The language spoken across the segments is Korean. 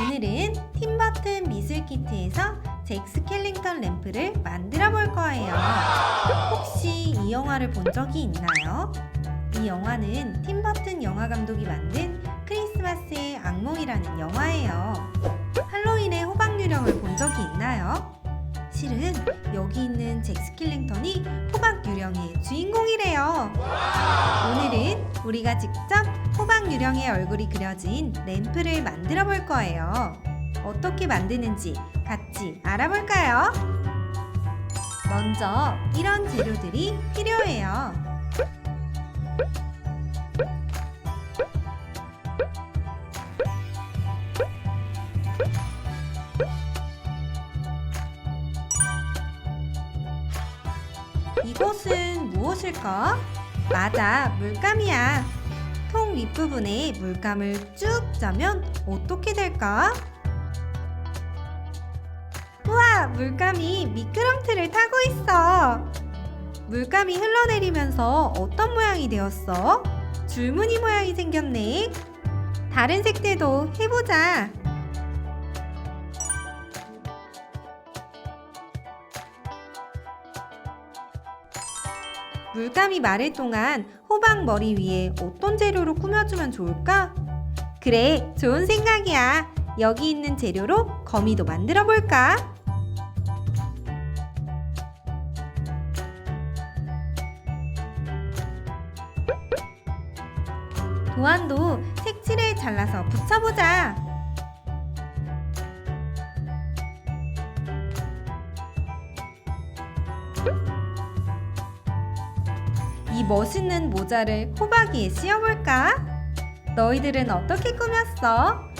오늘은 팀버튼 미술키트에서 잭 스켈링턴 램프를 만들어 볼 거예요. 혹시 이 영화를 본 적이 있나요? 이 영화는 팀버튼 영화 감독이 만든 크리스마스의 악몽이라는 영화예요. 할로윈의 호박 유령을 본 적이 있나요? 실은 여기 있는 잭 스킬링턴이 호박 유령의 주인공이래요. 오늘은 우리가 직접 호박 유령의 얼굴이 그려진 램프를 만들어 볼 거예요. 어떻게 만드는지 같이 알아볼까요? 먼저 이런 재료들이 필요해요. 이것은 무엇일까? 맞아, 물감이야. 통 윗부분에 물감을 쭉 짜면 어떻게 될까? 우와, 물감이 미끄럼틀을 타고 있어. 물감이 흘러내리면서 어떤 모양이 되었어? 줄무늬 모양이 생겼네. 다른 색들도 해보자. 물감이 마를 동안 호박 머리 위에 어떤 재료로 꾸며주면 좋을까? 그래, 좋은 생각이야. 여기 있는 재료로 거미도 만들어 볼까? 도안도 색칠을 잘라서 붙여보자. 이 멋있는 모자를 호박이에 씌워볼까? 너희들은 어떻게 꾸몄어?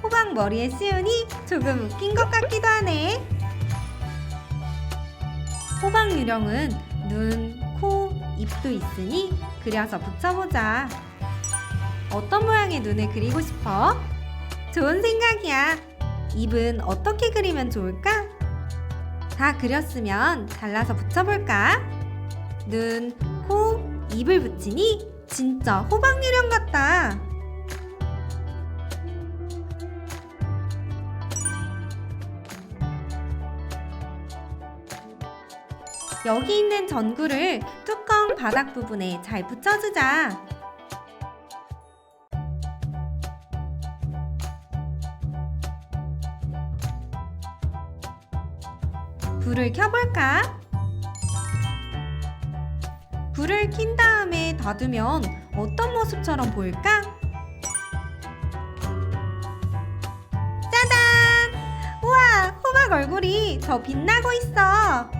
호박 머리에 씌우니 조금 웃긴 것 같기도 하네. 호박 유령은 눈, 코, 입도 있으니 그려서 붙여보자. 어떤 모양의 눈을 그리고 싶어? 좋은 생각이야. 입은 어떻게 그리면 좋을까? 다 그렸으면 잘라서 붙여볼까? 눈, 코, 입을 붙이니 진짜 호박 유령 같다. 여기 있는 전구를 뚜껑 바닥 부분에 잘 붙여주자. 불을 켜볼까? 불을 킨 다음에 닫으면 어떤 모습처럼 보일까? 짜잔! 우와, 호박 얼굴이 더 빛나고 있어.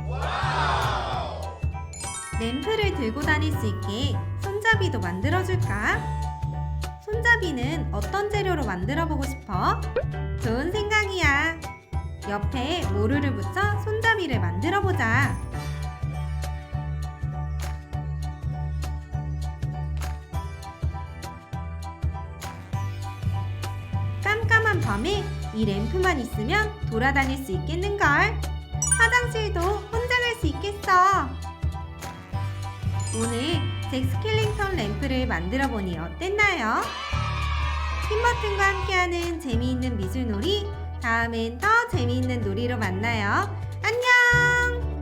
램프를 들고 다닐 수 있게 손잡이도 만들어줄까? 손잡이는 어떤 재료로 만들어 보고 싶어? 좋은 생각이야. 옆에 모루를 붙여 손 잡이를 만들어 보자. 깜깜한 밤에 이 램프만 있으면 돌아다닐 수 있겠는걸? 화장실도 혼자 갈 수 있겠어. 오늘 잭 스킬링턴 램프를 만들어 보니 어땠나요? 팀버튼과 함께하는 재미있는 미술놀이 다음엔 더 재미있는 놀이로 만나요. 안녕!